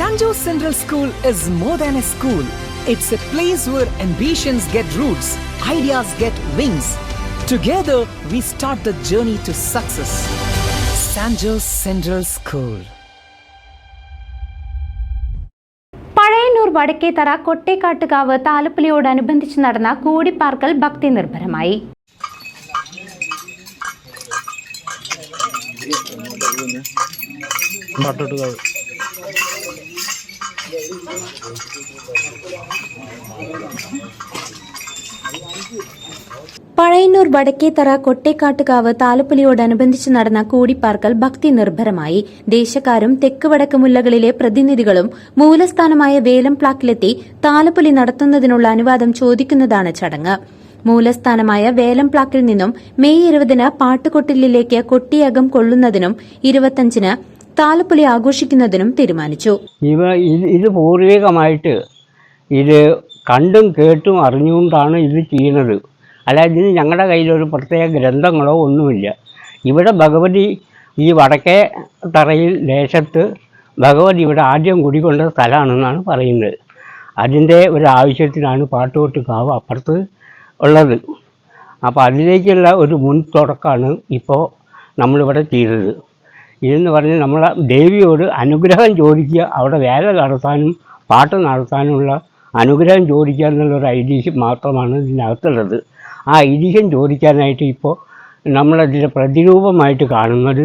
Sanjo Central School is more than a school. It's a place where ambitions get roots, ideas get wings. Together, we start the journey to success. Sanjo Central School. Pazhayannur Vadakkethara Kottekkattukavu താലപ്പൊലിയോടനുബന്ധിച്ച് നടന്ന കൂടിപ്പാർക്കൽ ഭക്തി നിർഭരമായി പാട്ടോട്ടുകാവ് പഴയന്നൂർ വടക്കേത്തറ കൊട്ടേക്കാട്ടുകാവ് താലപ്പൊലിയോടനുബന്ധിച്ച് നടന്ന കൂടിപ്പാർക്കൽ ഭക്തി നിർഭരമായി. ദേശക്കാരും തെക്ക് വടക്ക് മുല്ലകളിലെ പ്രതിനിധികളും മൂലസ്ഥാനമായ വേലം പ്ലാക്കിലെത്തി താലപ്പൊലി നടത്തുന്നതിനുള്ള അനുവാദം ചോദിക്കുന്നതാണ് ചടങ്ങ്. മൂലസ്ഥാനമായ വേലം പ്ലാക്കിൽ നിന്നും മെയ് ഇരുപതിന് പാട്ടുകൊട്ടിലിലേക്ക് കൊട്ടിയകം കൊള്ളുന്നതിനും ഇരുപത്തഞ്ചിന് താലപ്പൊലി ആഘോഷിക്കുന്നതിനും തീരുമാനിച്ചു. ഇവ ഇത് ഇത് പൂർവികമായിട്ട് ഇത് കണ്ടും കേട്ടും അറിഞ്ഞുകൊണ്ടാണ് ഇത് ചെയ്യുന്നത്. അല്ലാതെ ഇതിന് ഞങ്ങളുടെ കയ്യിലൊരു പ്രത്യേക ഗ്രന്ഥങ്ങളോ ഒന്നുമില്ല. ഇവിടെ ഭഗവതി ഈ വടക്കേ തറയിൽ ദേശത്ത് ഭഗവതി ഇവിടെ ആദ്യം കുടികൊണ്ട സ്ഥലമാണെന്നാണ് പറയുന്നത്. അതിന്റെ ഒരു ആവശ്യത്തിനാണ് പാട്ടുകൊട്ട് കാവ് അപ്പുറത്ത് ഉള്ളത്. അപ്പോൾ അതിലേക്കുള്ള ഒരു മുൻ തുടക്കമാണ് ഇപ്പോൾ നമ്മളിവിടെ ചെയ്തത്. ഇതെന്ന് പറഞ്ഞ് നമ്മൾ ദേവിയോട് അനുഗ്രഹം ചോദിക്കുക. അവിടെ വേല നടത്താനും പാട്ട് നടത്താനുമുള്ള അനുഗ്രഹം ചോദിക്കുക എന്നുള്ളൊരു ഐതിഹ്യം മാത്രമാണ് ഇതിനകത്തുള്ളത്. ആ ഐതിഹ്യം ചോദിക്കാനായിട്ട് ഇപ്പോൾ നമ്മളതിന്റെ പ്രതിരൂപമായിട്ട് കാണുന്നത്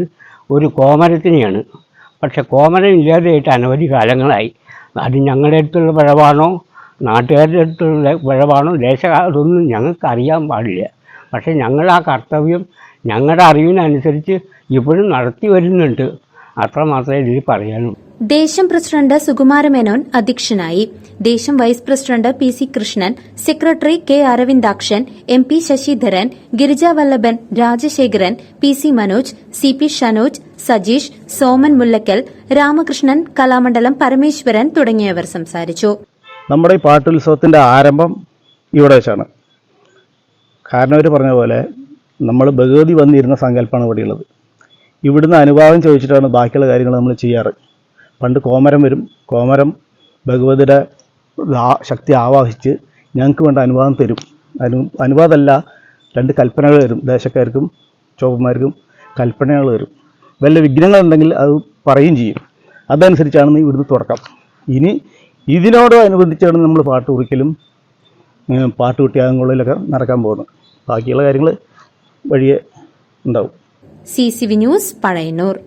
ഒരു കോമരത്തിനെയാണ്. പക്ഷെ കോമരം ഇല്ലാതെയായിട്ട് അനവധി കാലങ്ങളായി. അത് ഞങ്ങളുടെ അടുത്തുള്ള പിഴവാണോ നാട്ടുകാരുടെ അടുത്തുള്ള പിഴവാണോ ദേശ ഞങ്ങൾക്ക് അറിയാൻ പാടില്ല. പക്ഷേ ഞങ്ങൾ ആ കർത്തവ്യം ഞങ്ങളുടെ അറിവിനനുസരിച്ച് ഇപ്പോഴും നടത്തി വരുന്നുണ്ട്. അത്ര മാത്രമേ ഇതിൽ പറയാനും ദേശം പ്രസിഡന്റ് സുകുമാരമേനോൻ അധ്യക്ഷനായി. ദേശം vice president P C Krishnan secretary K Aravindakshan M P Sasidharan Girijavallabhan Rajasekharan P C Manoj C P Shanoj Sajeesh Soman Mullakkal Ramakrishnan Kalamandalam Parameswaran തുടങ്ങിയവർ സംസാരിച്ചു. നമ്മുടെ ഈ പാട്ടുത്സവത്തിന്റെ ആരംഭം ഇവിടെ വെച്ചാണ്. കാരണം അവർ പറഞ്ഞ പോലെ നമ്മൾ ഭഗവതി വന്നിരുന്ന സങ്കല്പമാണ് ഇവിടെയുള്ളത്. ഇവിടുന്ന് അനുവാദം ചോദിച്ചിട്ടാണ് ബാക്കിയുള്ള കാര്യങ്ങൾ നമ്മൾ ചെയ്യാറ്. പണ്ട് കോമരം വരും. കോമരം ഭഗവതിയുടെ ശക്തി ആവാഹിച്ച് ഞങ്ങൾക്ക് വേണ്ട അനുവാദം തരും. അനു അനുവാദമല്ല രണ്ട് കൽപ്പനകൾ തരും. ദേശക്കാർക്കും ചോപ്പന്മാർക്കും കൽപ്പനകൾ തരും. വല്ല വിഘ്നങ്ങളുണ്ടെങ്കിൽ അത് പറയുകയും ചെയ്യും. അതനുസരിച്ചാണ് ഇവിടുന്ന് തുടക്കം. ഇനി ഇതിനോട് അനുബന്ധിച്ചാണ് നമ്മൾ പാട്ട് കുറിക്കലും പാട്ട് കുട്ടിയാകുമ്പോഴൊക്കെ നടക്കാൻ പോകുന്നത്. ബാക്കിയുള്ള കാര്യങ്ങൾ വഴിയെ ഉണ്ടാവും. C C V news Pazhayannur.